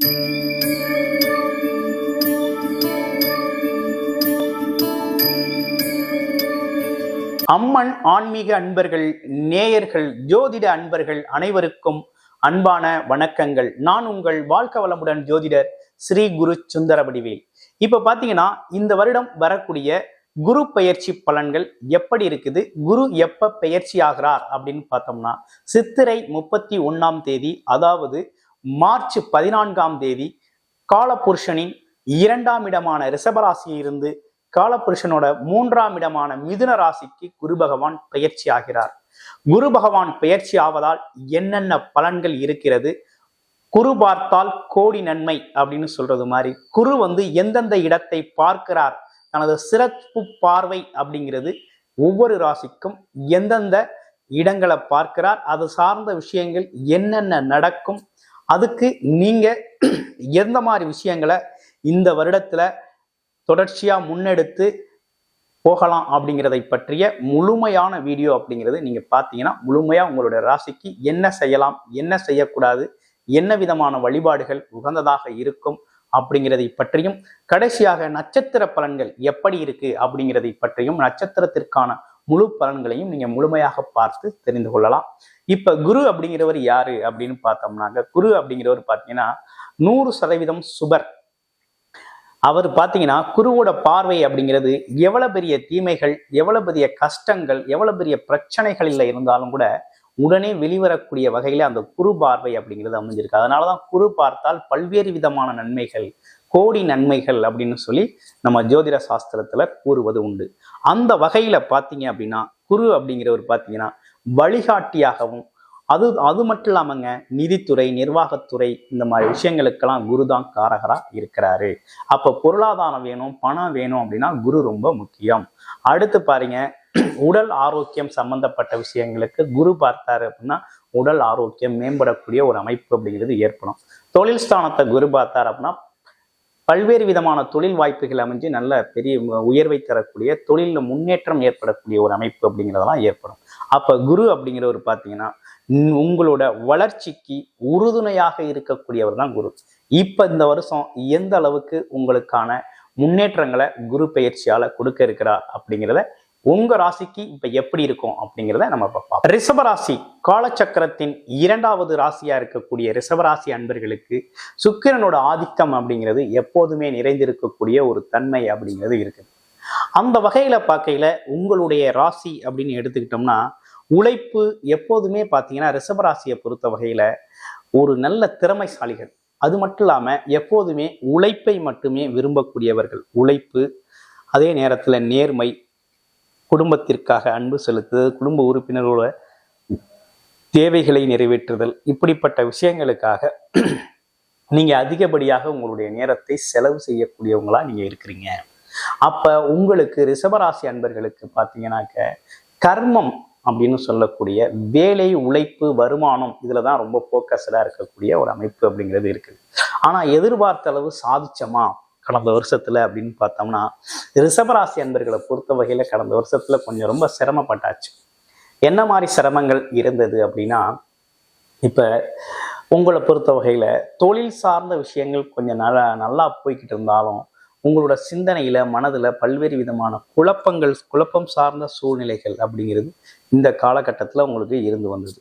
அம்மன் ஆன்மீக அன்பர்கள் நேயர்கள் ஜோதிட அன்பர்கள் அனைவருக்கும் அன்பான வணக்கங்கள். நான் உங்கள் வாழ்க்க வளமுடன் ஜோதிடர் ஸ்ரீ குரு சுந்தரவடிவேல். இப்ப பாத்தீங்கன்னா இந்த வருடம் வரக்கூடிய குரு பெயர்ச்சி பலன்கள் எப்படி இருக்குது குரு எப்ப பெயர்ச்சி ஆகிறார் அப்படின்னு பார்த்தோம்னா சித்திரை முப்பத்தி ஒன்னாம் தேதி அதாவது மார்ச் பதினான்காம் தேதி காலபுருஷனின் இரண்டாம் இடமான ரிஷபராசியிலிருந்து காலபுருஷனோட மூன்றாம் இடமான மிதுன ராசிக்கு குரு பகவான் பெயர்ச்சி ஆகிறார். குரு பகவான் பெயர்ச்சி ஆவதால் என்னென்ன பலன்கள் இருக்கிறது? குரு பார்த்தால் கோடி நன்மை அப்படின்னு சொல்றது மாதிரி. குரு வந்து எந்தெந்த இடத்தை பார்க்கிறார்? தனது சிறப்பு பார்வை அப்படிங்கிறது ஒவ்வொரு ராசிக்கும் எந்தெந்த இடங்களை பார்க்கிறார்? அது சார்ந்த விஷயங்கள் என்னென்ன நடக்கும்? அதுக்கு நீங்க எந்த மாதிரி விஷயங்களை இந்த வருடத்துல தொடர்ச்சியா முன்னெடுத்து போகலாம் அப்படிங்கிறதை பற்றிய முழுமையான வீடியோ அப்படிங்கிறது நீங்க பார்த்தீங்கன்னா முழுமையா உங்களுடைய ராசிக்கு என்ன செய்யலாம் என்ன செய்யக்கூடாது என்ன விதமான வழிபாடுகள் உகந்ததாக இருக்கும் அப்படிங்கிறதை பற்றியும் கடைசியாக நட்சத்திர பலன்கள் எப்படி இருக்கு அப்படிங்கிறதை பற்றியும் நட்சத்திரத்திற்கான முழு பலன்களையும் நீங்க முழுமையாக பார்த்து தெரிந்து கொள்ளலாம். இப்ப குரு அப்படிங்கிறவர் யாரு அப்படின்னு பார்த்தோம்னாக்க குரு அப்படிங்கிறவர் பார்த்தீங்கன்னா நூறு சதவீதம் சுபர். அவர் பார்த்தீங்கன்னா குருவோட பார்வை அப்படிங்கிறது எவ்வளவு பெரிய தீமைகள் எவ்வளவு பெரிய கஷ்டங்கள் எவ்வளவு பெரிய பிரச்சனைகளில் இருந்தாலும் கூட உடனே வெளிவரக்கூடிய வகையில அந்த குரு பார்வை அப்படிங்கிறது அமைஞ்சிருக்கு. அதனாலதான் குரு பார்த்தால் பல்வேறு விதமான நன்மைகள் கோடி நன்மைகள் அப்படின்னு சொல்லி நம்ம ஜோதிட சாஸ்திரத்துல கூறுவது உண்டு. அந்த வகையில பார்த்தீங்க அப்படின்னா குரு அப்படிங்கிறவர் பார்த்தீங்கன்னா வழிகாட்டியாகவும் அது அது மட்டும் இல்லாமங்க நிதித்துறை நிர்வாகத்துறை இந்த மாதிரி விஷயங்களுக்கெல்லாம் குரு தான் காரகரா இருக்கிறாரு. அப்போ பொருளாதாரம் வேணும் பணம் வேணும் அப்படின்னா குரு ரொம்ப முக்கியம். அடுத்து பாருங்க உடல் ஆரோக்கியம் சம்பந்தப்பட்ட விஷயங்களுக்கு குரு பார்த்தாரு அப்படின்னா உடல் ஆரோக்கியம் மேம்படக்கூடிய ஒரு அமைப்பு அப்படிங்கிறது ஏற்படும். தொழில் ஸ்தானத்தை குரு பார்த்தார் அப்படின்னா பல்வேறு விதமான தொழில் வாய்ப்புகள் அமைஞ்சு நல்ல பெரிய உயர்வை தரக்கூடிய தொழிலில் முன்னேற்றம் ஏற்படக்கூடிய ஒரு அமைப்பு அப்படிங்கிறதெல்லாம் ஏற்படும். அப்போ குரு அப்படிங்கிறவர் பார்த்தீங்கன்னா உங்களோட வளர்ச்சிக்கு உறுதுணையாக இருக்கக்கூடியவர் தான் குரு. இப்போ இந்த வருஷம் எந்த அளவுக்கு உங்களுக்கான முன்னேற்றங்களை குரு பயிற்சியால் கொடுக்க இருக்கிறார் அப்படிங்கிறத உங்க ராசிக்கு இப்ப எப்படி இருக்கும் அப்படிங்கிறத நம்ம பார்ப்போம். ரிஷபராசி காலச்சக்கரத்தின் இரண்டாவது ராசியா இருக்கக்கூடிய ரிஷபராசி அன்பர்களுக்கு சுக்கிரனோட ஆதிக்கம் அப்படிங்கிறது எப்போதுமே நிறைந்திருக்கக்கூடிய ஒரு தன்மை அப்படிங்கிறது இருக்குது. அந்த வகையில பார்க்கையில உங்களுடைய ராசி அப்படின்னு எடுத்துக்கிட்டோம்னா உழைப்பு எப்போதுமே பார்த்தீங்கன்னா ரிஷபராசியை பொறுத்த வகையில ஒரு நல்ல திறமைசாலிகள். அது மட்டும் இல்லாம எப்போதுமே உழைப்பை மட்டுமே விரும்பக்கூடியவர்கள். உழைப்பு அதே நேரத்துல நேர்மை குடும்பத்திற்காக அன்பு செலுத்துதல் குடும்ப உறுப்பினரோட தேவைகளை நிறைவேற்றுதல் இப்படிப்பட்ட விஷயங்களுக்காக நீங்கள் அதிகப்படியாக உங்களுடைய நேரத்தை செலவு செய்யக்கூடியவங்களா நீங்கள் இருக்கிறீங்க. அப்போ உங்களுக்கு ரிஷபராசி அன்பர்களுக்கு பார்த்தீங்கன்னாக்க கர்மம் அப்படின்னு சொல்லக்கூடிய வேலை உழைப்பு வருமானம் இதில் தான் ரொம்ப ஃபோக்கஸ்டாக இருக்கக்கூடிய ஒரு அமைப்பு அப்படிங்கிறது இருக்குது. ஆனால் எதிர்பார்த்த அளவு சாதிச்சோமா? கடந்த வருஷத்துல அப்படின்னு பார்த்தோம்னா ரிஷபராசி அன்பர்களை பொறுத்த வகையில கடந்த வருஷத்துல கொஞ்சம் ரொம்ப சிரமப்பட்டாச்சு. என்ன மாதிரி சிரமங்கள் இருந்தது அப்படின்னா இப்ப உங்களை பொறுத்த வகையில தொழில் சார்ந்த விஷயங்கள் கொஞ்சம் நல்லா நல்லா போய்கிட்டு இருந்தாலும் உங்களோட சிந்தனையில மனதுல பல்வேறு விதமான குழப்பங்கள் குழப்பம் சார்ந்த சூழ்நிலைகள் அப்படிங்கிறது இந்த காலகட்டத்தில் உங்களுக்கு இருந்து வந்தது.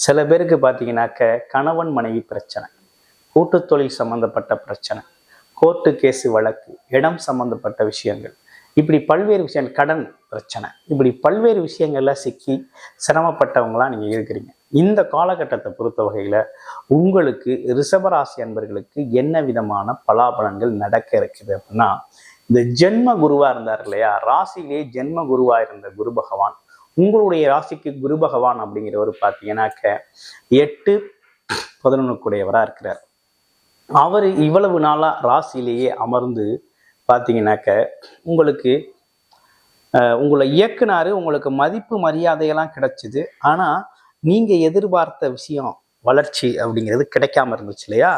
சில பேருக்கு பார்த்தீங்கன்னாக்க கணவன் மனைவி பிரச்சனை கூட்டுத்தொழில் சம்மந்தப்பட்ட சம்பந்தப்பட்ட பிரச்சனை கோர்ட்டு கேஸு வழக்கு இடம் சம்பந்தப்பட்ட விஷயங்கள். இப்படி பல்வேறு விஷயங்கள் கடன் பிரச்சனை. இப்படி பல்வேறு விஷயங்கள்ல சிக்கி சிரமப்பட்டவங்களாம் நீங்கள் இருக்கிறீங்க. இந்த காலகட்டத்தை பொறுத்த வகையில் உங்களுக்கு ரிஷபராசி அன்பர்களுக்கு என்ன விதமான பலாபலன்கள் நடக்க இருக்குது அப்படின்னா இந்த ஜென்ம குருவாக இருந்தார் இல்லையா? ராசியிலே ஜென்ம குருவாக இருந்த குரு பகவான். உங்களுடைய ராசிக்கு குரு பகவான் அப்படிங்கிறவர் பார்த்தீங்கன்னாக்க எட்டு பதினொன்றுக்குடையவராக இருக்கிறார். அவர் இவ்வளவு நாளாக ராசியிலேயே அமர்ந்து பார்த்தீங்கன்னாக்க உங்களுக்கு உங்களை இயக்குனார் உங்களுக்கு மதிப்பு மரியாதையெல்லாம் கிடைச்சிது. ஆனால் நீங்கள் எதிர்பார்த்த விஷயம் வளர்ச்சி அப்படிங்கிறது கிடைக்காம இருந்துச்சு இல்லையா?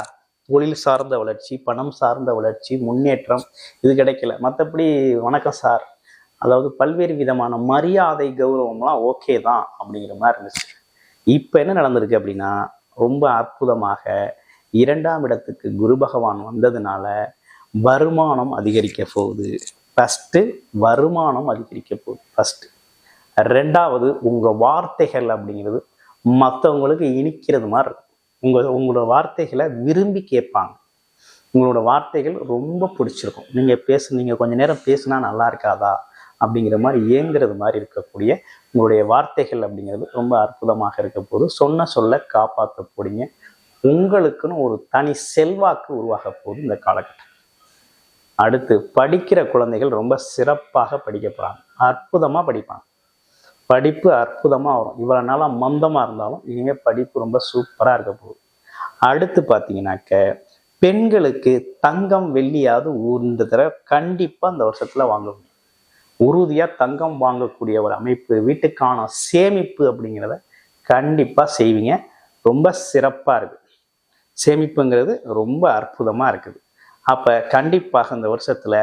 தொழில் சார்ந்த வளர்ச்சி பணம் சார்ந்த வளர்ச்சி முன்னேற்றம் இது கிடைக்கல. மற்றபடி வணக்கம் சார். அதாவது பல்வேறு விதமான மரியாதை கௌரவம்லாம் ஓகே தான் அப்படிங்கிற மாதிரி இருந்துச்சு. இப்போ என்ன நடந்திருக்கு அப்படின்னா ரொம்ப அற்புதமாக இரண்டாம் இடத்துக்கு குரு பகவான் வந்ததுனால வருமானம் அதிகரிக்க போகுது. ஃபஸ்ட்டு வருமானம் அதிகரிக்க போகுது. ஃபஸ்ட்டு ரெண்டாவது உங்கள் வார்த்தைகள் அப்படிங்கிறது மற்றவங்களுக்கு இனிக்கிறது மாதிரி இருக்கும். உங்கள் உங்களோட வார்த்தைகளை விரும்பி கேட்பாங்க. உங்களோட வார்த்தைகள் ரொம்ப பிடிச்சிருக்கும். நீங்கள் பேசு நீங்கள் கொஞ்ச நேரம் பேசுனா நல்லா இருக்காதா அப்படிங்கிற மாதிரி ஏங்குறது மாதிரி இருக்கக்கூடிய உங்களுடைய வார்த்தைகள் அப்படிங்கிறது ரொம்ப அற்புதமாக இருக்க போது சொன்ன சொல்ல காப்பாற்ற போறீங்க. உங்களுக்குன்னு ஒரு தனி செல்வாக்கு உருவாக போகுது இந்த காலகட்டம். அடுத்து படிக்கிற குழந்தைகள் ரொம்ப சிறப்பாக படிக்க போகிறாங்க அற்புதமாக படிப்பாங்க. படிப்பு அற்புதமாக வரும். இவ்வளோ நாளாக மந்தமாக இருந்தாலும் இனிமேல் படிப்பு ரொம்ப சூப்பராக இருக்க போகுது. அடுத்து பார்த்தீங்கன்னாக்க பெண்களுக்கு தங்கம் வெள்ளியாவது இந்த தடவை கண்டிப்பாக அந்த வருஷத்தில் வாங்குவீங்க உறுதியாக தங்கம் வாங்கக்கூடிய ஒரு அமைப்பு வீட்டுக்கான சேமிப்பு அப்படிங்கிறத கண்டிப்பாக செய்வீங்க. ரொம்ப சிறப்பாக இருக்குது சேமிப்புங்கிறது ரொம்ப அற்புதமாக இருக்குது. அப்போ கண்டிப்பாக இந்த வருஷத்தில்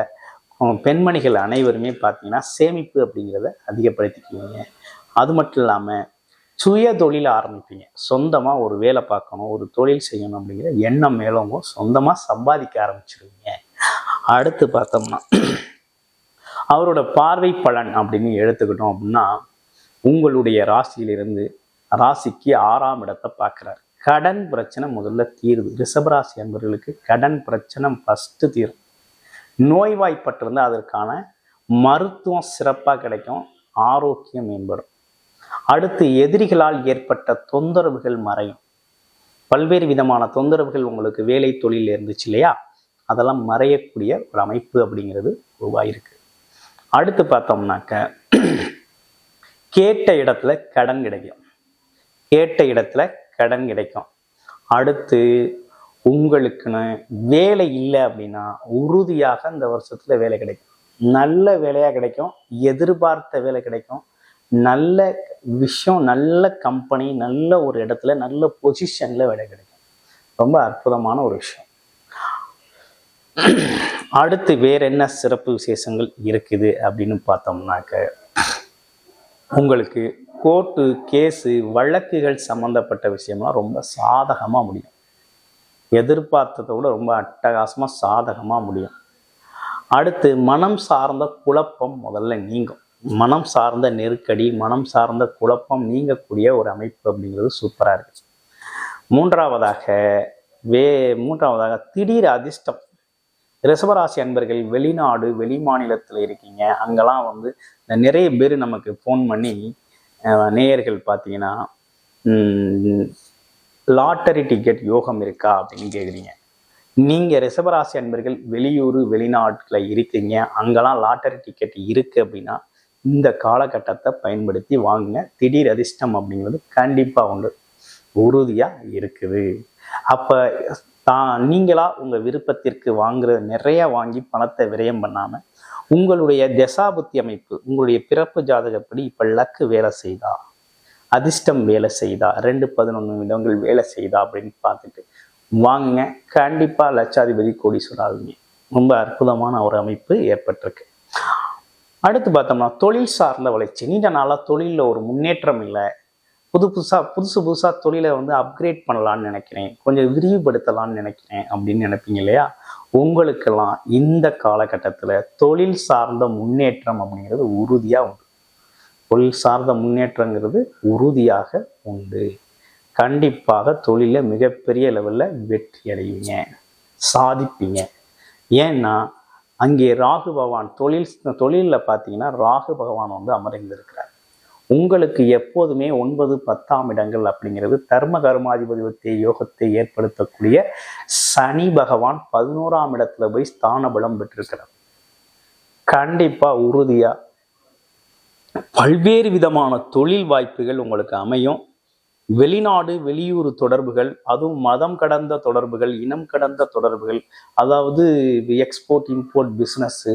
பெண்மணிகள் அனைவருமே பார்த்தீங்கன்னா சேமிப்பு அப்படிங்கிறத அதிகப்படுத்திக்குவீங்க. அது மட்டும் இல்லாமல் சுய தொழில் ஆரம்பிப்பீங்க. சொந்தமாக ஒரு வேலை பார்க்கணும் ஒரு தொழில் செய்யணும் அப்படிங்கிற எண்ணம் மேலோங்கும் சொந்தமாக சம்பாதிக்க ஆரம்பிச்சிருவீங்க. அடுத்து பார்த்தோம்னா அவரோட பார்வை பலன் அப்படின்னு எடுத்துக்கிட்டோம் அப்படின்னா உங்களுடைய ராசியிலிருந்து ராசிக்கு ஆறாம் இடத்தை பார்க்குறாரு. கடன் பிரச்சனை முதல்ல தீருது. ரிஷபராசி அன்பர்களுக்கு கடன் பிரச்சனை ஃபஸ்ட்டு தீரும். நோய்வாய்ப்பட்டிருந்தால் அதற்கான மருத்துவம் சிறப்பாக கிடைக்கும். ஆரோக்கியம் மேம்படும். அடுத்து எதிரிகளால் ஏற்பட்ட தொந்தரவுகள் மறையும். பல்வேறு விதமான தொந்தரவுகள் உங்களுக்கு வேலை தொழில் இருந்துச்சு இல்லையா? அதெல்லாம் மறையக்கூடிய ஒரு அமைப்பு அப்படிங்கிறது உருவாயிருக்கு. அடுத்து பார்த்தோம்னாக்க கேட்ட இடத்துல கடன் கிடைக்கும். கேட்ட இடத்துல கடன் கிடைக்கும். அடுத்து உங்களுக்குன்னு வேலை இல்லை அப்படின்னா உறுதியாக இந்த வருஷத்துல வேலை கிடைக்கும். நல்ல வேலையாக கிடைக்கும் எதிர்பார்த்த வேலை கிடைக்கும். நல்ல விஷயம் நல்ல கம்பெனி நல்ல ஒரு இடத்துல நல்ல பொசிஷன்ல வேலை கிடைக்கும். ரொம்ப அற்புதமான ஒரு விஷயம். அடுத்து வேற என்ன சிறப்பு விசேஷங்கள் இருக்குது அப்படின்னு பார்த்தோம்னாக்க உங்களுக்கு கோர்ட்டு கேஸு வழக்குகள் சம்மந்தப்பட்ட விஷயம்லாம் ரொம்ப சாதகமாக முடியும். எதிர்பார்த்ததை விட ரொம்ப அட்டகாசமாக சாதகமாக முடியும். அடுத்து மனம் சார்ந்த குழப்பம் முதல்ல நீங்கும். மனம் சார்ந்த நெருக்கடி மனம் சார்ந்த குழப்பம் நீங்கக்கூடிய ஒரு அமைப்பு அப்படிங்கிறது சூப்பராக இருக்குது மூன்றாவதாக வே மூன்றாவதாக திடீர் அதிர்ஷ்டம். ரிஷபராசி அன்பர்கள் வெளிநாடு வெளி மாநிலத்தில் இருக்கீங்க. அங்கெல்லாம் வந்து நிறைய பேர் நமக்கு ஃபோன் பண்ணி நேயர்கள் பார்த்தீங்கன்னா லாட்டரி டிக்கெட் யோகம் இருக்கா அப்படின்னு கேட்குறீங்க நீங்கள் ரிஷபராசி அன்பர்கள் வெளியூர் வெளிநாட்டில் இருக்கீங்க அங்கெல்லாம் லாட்டரி டிக்கெட் இருக்குது அப்படின்னா இந்த காலகட்டத்தை பயன்படுத்தி வாங்குங்க. திடீர் அதிர்ஷ்டம் அப்படிங்கிறது கண்டிப்பாக உண்டு. உறுதியாக இருக்குது. அப்போ தான் நீங்களா உங்கள் விருப்பத்திற்கு வாங்குற நிறைய வாங்கி பணத்தை விரயம் பண்ணாமல் உங்களுடைய தசாபுத்தி அமைப்பு உங்களுடைய பிறப்பு ஜாதகப்படி இப்போ லக்கு வேலை செய்தா? அதிர்ஷ்டம் வேலை செய்தா? ரெண்டு பதினொன்று இடங்கள் வேலை செய்தா அப்படின்னு பார்த்துட்டு வாங்க கண்டிப்பாக லட்சாதிபதி கோடி ஆகுங்க ரொம்ப அற்புதமான ஒரு அமைப்பு ஏற்பட்டிருக்கு. அடுத்து பார்த்தோம்னா தொழில் சார்ந்த வளர்ச்சி. நீண்ட நாளாக தொழிலில் ஒரு முன்னேற்றம் இல்லை. புது புதுசாக புதுசு புதுசாக தொழிலை வந்து அப்கிரேட் பண்ணலான்னு நினைக்கிறேன். கொஞ்சம் விரிவுபடுத்தலாம்னு நினைக்கிறேன் அப்படின்னு நினைப்பீங்க இல்லையா? உங்களுக்கெல்லாம் இந்த காலகட்டத்தில் தொழில் சார்ந்த முன்னேற்றம் அப்படிங்கிறது உறுதியாக உண்டு. தொழில் சார்ந்த முன்னேற்றங்கிறது உறுதியாக உண்டு. கண்டிப்பாக தொழிலில் மிகப்பெரிய லெவலில் வெற்றி அடைவீங்க. சாதிப்பீங்க. ஏன்னா அங்கே ராகு பகவான் தொழில் தொழிலில் பார்த்தீங்கன்னா ராகு பகவான் வந்து அமர்ந்திருக்கிறார். உங்களுக்கு எப்போதுமே ஒன்பது பத்தாம் இடங்கள் அப்படிங்கிறது தர்ம கர்மாதிபதியத்தை யோகத்தை ஏற்படுத்தக்கூடிய சனி பகவான் பதினோராம் இடத்துல போய் ஸ்தான பலம் பெற்றிருக்கிறார். கண்டிப்பா உறுதியா பல்வேறு விதமான தொழில் வாய்ப்புகள் உங்களுக்கு அமையும். வெளிநாடு வெளியூர் தொடர்புகள் அதுவும் மதம் கடந்த தொடர்புகள் இனம் கடந்த தொடர்புகள் அதாவது எக்ஸ்போர்ட் இம்போர்ட் பிஸ்னஸ்ஸு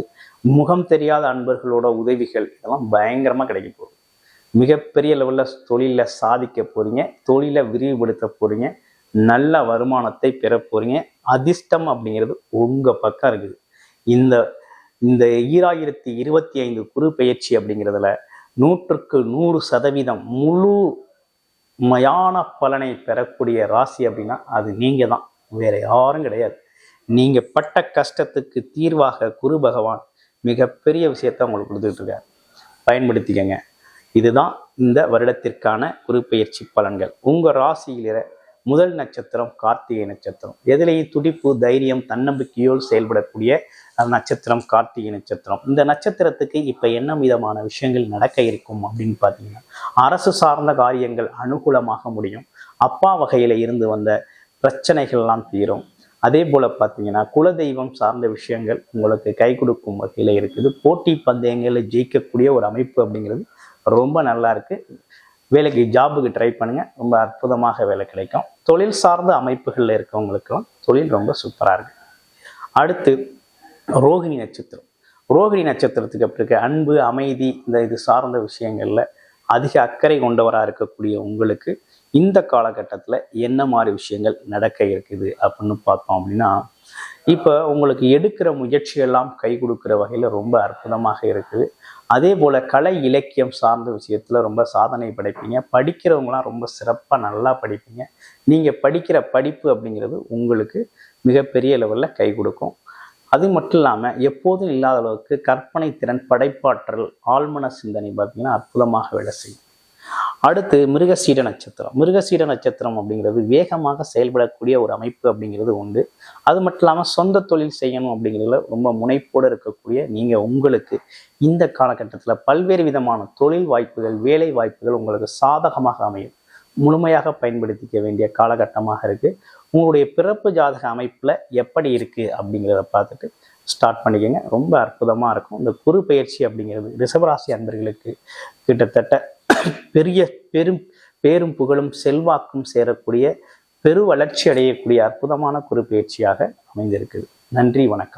முகம் தெரியாத அன்பர்களோட உதவிகள் இதெல்லாம் பயங்கரமாக கிடைக்க போகும் மிகப்பெரிய லெவலில் தொழிலில் சாதிக்க போகிறீங்க தொழிலை விரிவுபடுத்த போகிறீங்க நல்ல வருமானத்தை பெற போகிறீங்க அதிர்ஷ்டம் அப்படிங்கிறது உங்கள் பக்கம் இருக்குது. இந்த இந்த ஈராயிரத்தி இருபத்தி ஐந்து குரு பயிற்சி அப்படிங்கிறதுல நூற்றுக்கு நூறு சதவீதம் முழு மயான பலனை பெறக்கூடிய ராசி அப்படின்னா அது நீங்கள் தான் வேற யாரும் கிடையாது. நீங்கள் பட்ட கஷ்டத்துக்கு தீர்வாக குரு பகவான் மிகப்பெரிய விஷயத்த உங்களுக்கு கொடுத்துட்ருக்கார் பயன்படுத்திக்கங்க. இதுதான் இந்த வருடத்திற்கான குரு பெயர்ச்சி பலன்கள். உங்க ராசியில முதல் நட்சத்திரம் கார்த்திகை நட்சத்திரம். எதிலேயும் துடிப்பு தைரியம் தன்னம்பிக்கையோடு செயல்படக்கூடிய நட்சத்திரம் கார்த்திகை நட்சத்திரம். இந்த நட்சத்திரத்துக்கு இப்போ என்ன விதமான விஷயங்கள் நடக்க இருக்கும் அப்படின்னு பார்த்தீங்கன்னா அரசு சார்ந்த காரியங்கள் அனுகூலமாக முடியும். அப்பா வகையில் இருந்து வந்த பிரச்சனைகள்லாம் தீரும். அதே போல் பார்த்தீங்கன்னா குலதெய்வம் சார்ந்த விஷயங்கள் உங்களுக்கு கை கொடுக்கும் வகையில் இருக்குது. போட்டி பந்தயங்களில் ஜெயிக்கக்கூடிய ஒரு அமைப்பு அப்படிங்கிறது ரொம்ப நல்லா இருக்கு வேலைக்கு ஜாபுக்கு ட்ரை பண்ணுங்க. ரொம்ப அற்புதமாக வேலை கிடைக்கும். தொழில் சார்ந்த அமைப்புகளில் இருக்கவங்களுக்கெல்லாம் தொழில் ரொம்ப சூப்பராக இருக்கு. அடுத்து ரோகிணி நட்சத்திரம். ரோகிணி நட்சத்திரத்துக்கு அப்படி இருக்க அன்பு அமைதி இந்த இது சார்ந்த விஷயங்களில் அதிக அக்கறை கொண்டவராக இருக்கக்கூடிய உங்களுக்கு இந்த காலகட்டத்தில் என்ன மாதிரி விஷயங்கள் நடக்க இருக்குது அப்படின்னு பார்த்தோம் அப்படின்னா இப்போ உங்களுக்கு எடுக்கிற முயற்சியெல்லாம் கை கொடுக்குற வகையில் ரொம்ப அற்புதமாக இருக்குது. அதே போல் கலை இலக்கியம் சார்ந்த விஷயத்தில் ரொம்ப சாதனை படைப்பீங்க. படிக்கிறவங்களாம் ரொம்ப சிறப்பாக நல்லா படிப்பீங்க. நீங்கள் படிக்கிற படிப்பு அப்படிங்கிறது உங்களுக்கு மிகப்பெரிய லெவலில் கை கொடுக்கும். அது மட்டும் இல்லாமல் எப்போதும் இல்லாத அளவுக்கு கற்பனை திறன் படைப்பாற்றல் ஆழ்மன சிந்தனை பார்த்தீங்கன்னா அற்புதமாக வேலை செய்யும். அடுத்து மிருகசீட நட்சத்திரம். மிருகசீட நட்சத்திரம் அப்படிங்கிறது வேகமாக செயல்படக்கூடிய ஒரு அமைப்பு அப்படிங்கிறது உண்டு. அது மட்டும் இல்லாமல் சொந்த தொழில் செய்யணும் அப்படிங்கிறதுல ரொம்ப முனைப்போடு இருக்கக்கூடிய நீங்கள் உங்களுக்கு இந்த காலகட்டத்தில் பல்வேறு விதமான தொழில் வாய்ப்புகள் வேலை வாய்ப்புகள் உங்களுக்கு சாதகமாக அமையும். முழுமையாக பயன்படுத்திக்க வேண்டிய காலகட்டமாக இருக்குது உங்களுடைய பிறப்பு ஜாதக அமைப்பில் எப்படி இருக்குது அப்படிங்கிறத பார்த்துட்டு ஸ்டார்ட் பண்ணிக்கோங்க. ரொம்ப அற்புதமாக இருக்கும். இந்த குரு பயிற்சி அப்படிங்கிறது ரிசவராசி அன்பர்களுக்கு கிட்டத்தட்ட பெரிய பெரும் பேரும் புகழும் செல்வாக்கும் சேரக்கூடிய பெரு வளர்ச்சி அடையக்கூடிய அற்புதமான குரு பயிற்சியாக அமைந்திருக்குது நன்றி வணக்கம்.